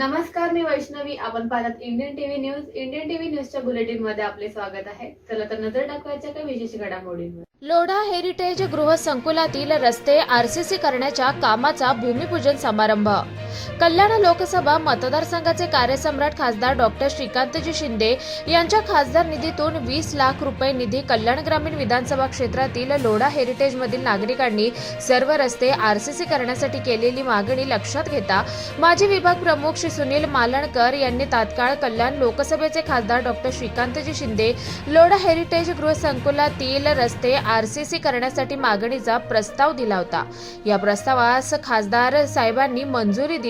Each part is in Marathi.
नमस्कार मी वैष्णवी. आपण पाहतात Indian TV news Indian TV न्यूजच्या बुलेटिनमध्ये आपले स्वागत आहे. चला तर नजर टाकवायच्या काही विशेष घडामोडींवर. लोढा हेरिटेज गृह संकुलातील रस्ते आरसीसी करण्याच्या कामाचा भूमिपूजन समारंभ. कल्याण लोकसभा मतदारसंघाचे कार्यसम्राट खासदार डॉक्टर श्रीकांतजी शिंदे यांच्या खासदार निधीतून वीस लाख रुपये निधी कल्याण ग्रामीण विधानसभा क्षेत्रातील लोढा हेरिटेज मधील नागरिकांनी सर्व रस्ते आरसीसी करण्यासाठी केलेली मागणी लक्षात घेता माजी विभाग प्रमुख श्री सुनील मालणकर यांनी तात्काळ कल्याण लोकसभेचे खासदार डॉक्टर श्रीकांतजी शिंदे लोढा हेरिटेज गृह संकुलातील रस्ते आरसीसी करण्यासाठी मागणीचा प्रस्ताव दिला होता. या प्रस्तावास खासदार साहेबांनी मंजुरी दिली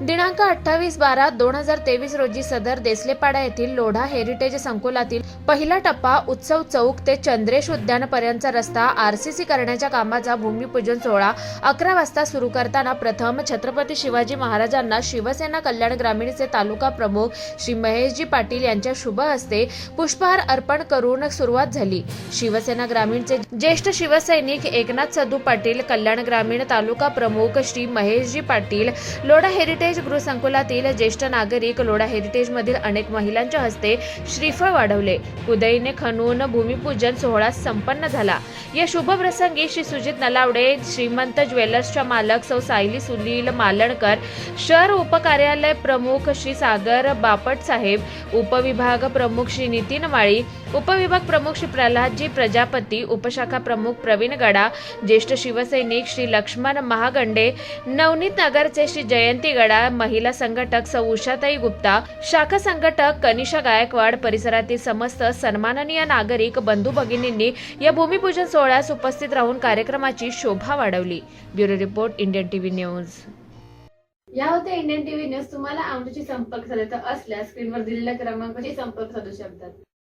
दिनांक अठ्ठावीस बारा दोन हजार तेवीस रोजी सदर देसलेपाडा येथील लोढा हेरिटेज संकुलातील पहिला टप्पा उत्सव चौक ते चंद्रेश उद्यानपर्यंतचा रस्ता आरसीसी करण्याच्या कामाचा भूमिपूजन सोहळा अकरा वाजता सुरू करताना प्रथम छत्रपती शिवाजी महाराजांना शिवसेना कल्याण ग्रामीणचे तालुका प्रमुख श्री महेशजी पाटील यांच्या शुभ हस्ते पुष्पहार अर्पण करून सुरुवात झाली. शिवसेना ग्रामीणचे ज्येष्ठ शिवसैनिक एकनाथ सदू पाटील कल्याण ग्रामीण तालुका प्रमुख श्री महेशजी पाटील लोढा हेरिटेज गृहसंकुलातील ज्येष्ठ नागरिक लोढा हेरिटेजमधील अनेक महिलांच्या हस्ते श्रीफळ वाढवले. कुदईने खणून भूमिपूजन सोहळा संपन्न झाला. या शुभप्रसंगी श्री सुजित नलावडे श्रीमंत ज्वेलर्सच्या मालक सौ सायली सुनील मालणकर शहर उपकार्यालय प्रमुख श्री सागर बापट साहेब उपविभाग प्रमुख श्री नितीन माळी उपविभाग प्रमुख श्री प्रल्हादजी प्रजापती उपशाखा प्रमुख प्रवीण गडा ज्येष्ठ शिवसैनिक श्री लक्ष्मण महागंडे नवनीत नगरचे श्री जयंती गडा महिला संघटक सौ उषाताई गुप्ता शाखा संघटक कनिषा गायकवाड परिसरातील समस्त सन्माननीय नागरिक बंधू भगिनींनी या भूमिपूजन सोहळ्यास उपस्थित राहून कार्यक्रमाची शोभा वाढवली. Bureau report Indian TV news. या होत्या इंडियन टीव्ही न्यूज. तुम्हाला आमच्याशी संपर्क साधायचा असल्यास स्क्रीनवर दिलेल्या क्रमांकाशी संपर्क साधू शकतात.